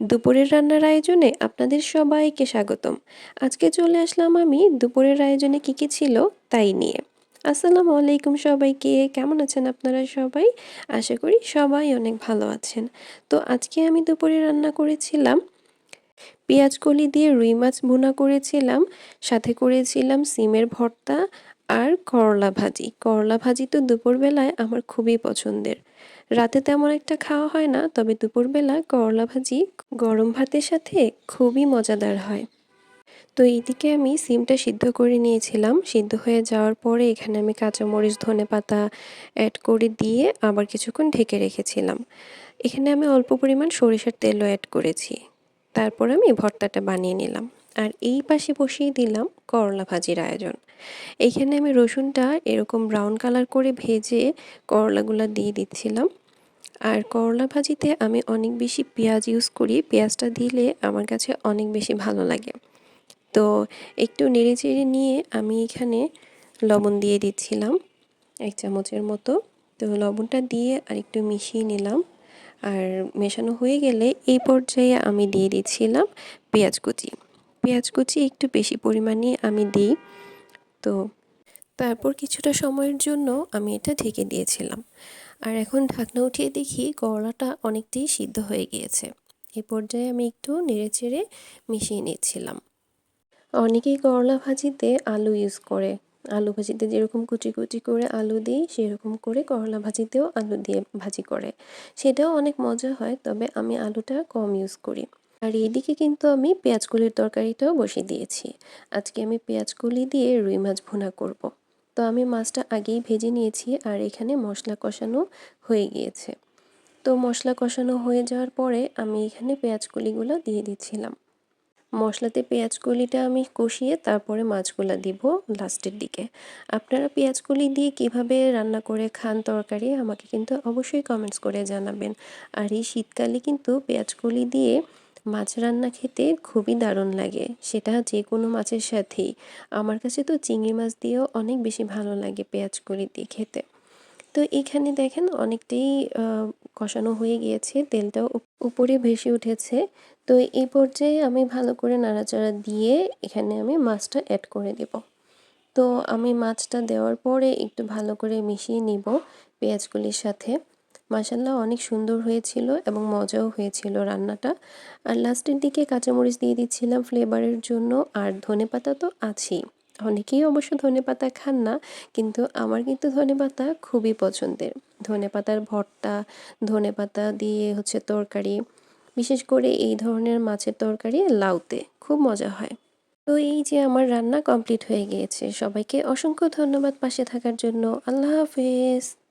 দুপুরের রান্নার আয়োজনে আপনাদের সবাইকে স্বাগতম। আজকে চলে আসলাম আমি দুপুরের আয়োজনে কী কী ছিল তাই নিয়ে। আসসালামু আলাইকুম সবাইকে, কেমন আছেন আপনারা সবাই? আশা করি সবাই অনেক ভালো আছেন। তো আজকে আমি দুপুরে রান্না করেছিলাম পেঁয়াজ কলি দিয়ে রুই মাছ ভুনা করেছিলাম, সাথে করেছিলাম সিমের ভর্তা আর করলা ভাজি। করলা ভাজি তো দুপুরবেলায় আমার খুবই পছন্দের। রাতে তেমন একটা খাওয়া হয় না, তবে দুপুরবেলা করলা ভাজি গরম ভাতের সাথে খুবই মজাদার হয়। তো এইদিকে আমি সিমটা সিদ্ধ করে নিয়েছিলাম। সিদ্ধ হয়ে যাওয়ার পরে এখানে আমি কাঁচামরিচ, ধনে পাতা অ্যাড করে দিয়ে আবার কিছুক্ষণ ঢেকে রেখেছিলাম। এখানে আমি অল্প পরিমাণ সরিষার তেলও অ্যাড করেছি। তারপর আমি ভর্তাটা বানিয়ে নিলাম। আর এই পাশে বসিয়ে দিলাম করলা ভাজির আয়োজন। এইখানে আমি রসুনটা এরকম ব্রাউন কালার করে ভেজে করলাগুলো দিয়ে দিচ্ছিলাম। আর করলা ভাজিতে আমি অনেক বেশি পেঁয়াজ ইউজ করি। পেঁয়াজটা দিলে আমার কাছে অনেক বেশি ভালো লাগে। তো একটু নেড়ে চেড়ে নিয়ে আমি এখানে লবণ দিয়ে দিচ্ছিলাম। এক চামচের মতো। তো লবণটা দিয়ে আর একটু মিশিয়ে নিলাম। আর মেশানো হয়ে গেলে এই পর্যায়ে আমি দিয়ে দিচ্ছিলাম পেঁয়াজ কুচি। পেঁয়াজ কুচি একটু বেশি পরিমাণে আমি দিই। তো তারপর কিছুটা সময়ের জন্য আমি এটা ঢেকে দিয়েছিলাম। আর এখন ঢাকনা উঠিয়ে দেখি করলাটা অনেকটাই সিদ্ধ হয়ে গিয়েছে। এই পর্যায়ে আমি একটু নেড়ে চেড়ে মিশিয়ে নিচ্ছিলাম। অনেকেই করলা ভাজিতে আলু ইউজ করে। আলু ভাজিতে যেরকম কুচি কুচি করে আলু দিই, সেরকম করে করলা ভাজিতেও আলু দিয়ে ভাজি করে। সেটাও অনেক মজা হয়, তবে আমি আলুটা কম ইউজ করি। আর এইদিকে কিন্তু আমি পেঁয়াজকলির তরকারিটাও বসিয়ে দিয়েছি। আজকে আমি পেঁয়াজকলি দিয়ে রুই মাছ ভুনা করব। তো আমি মাছটা আগেই ভেজে নিয়েছি, আর এখানে মশলা কষানো হয়ে গিয়েছে। তো মশলা কষানো হয়ে যাওয়ার পরে আমি এখানে পেঁয়াজকলিগুলো দিয়ে দিচ্ছিলাম। মশলাতে পেঁয়াজ কলিটা আমি কষিয়ে তারপরে মাছগুলো দিব লাস্টের দিকে। আপনারা পেঁয়াজ কলি দিয়ে কীভাবে রান্না করে খান তরকারি আমাকে কিন্তু অবশ্যই কমেন্টস করে জানাবেন। আর এই শীতকালে কিন্তু পেঁয়াজ কলি দিয়ে মাছ রান্না খেতে খুবই দারুণ লাগে, সেটা যে কোনো মাছের সাথেই। আমার কাছে তো চিংড়ি মাছ দিয়েও অনেক বেশি ভালো লাগে পেঁয়াজ কলি দিয়ে খেতে। তো এখানে দেখেন অনেকটাই কষানো হয়ে গিয়েছে, তেলটাও উপরে ভেসে উঠেছে। তো এই পর্যায়ে আমি ভালো করে নাড়াচাড়া দিয়ে এখানে আমি মাছটা অ্যাড করে দেব। তো আমি মাছটা দেওয়ার পরে একটু ভালো করে মিশিয়ে নিব পেঁয়াজগুলির সাথে। মাসাল্লাহ অনেক সুন্দর হয়েছিল এবং মজাও হয়েছিল রান্নাটা। আর লাস্টের দিকে কাঁচামরিচ দিয়ে দিচ্ছিলাম ফ্লেভারের জন্য, আর ধনে পাতা তো আছেই। অনেকেই অবশ্য ধনে পাতা খান না, কিন্তু আমার কিন্তু ধনে পাতা খুবই পছন্দের। ধনে পাতার ভর্তা, ধনে পাতা দিয়ে হচ্ছে তরকারি, বিশেষ করে এই ধরনের মাছের তরকারি লাউতে খুব মজা হয়। তো এই যে আমার রান্না কমপ্লিট হয়ে গিয়েছে, সবাইকে অসংখ্য ধন্যবাদ পাশে থাকার জন্য। আল্লাহ হাফেজ।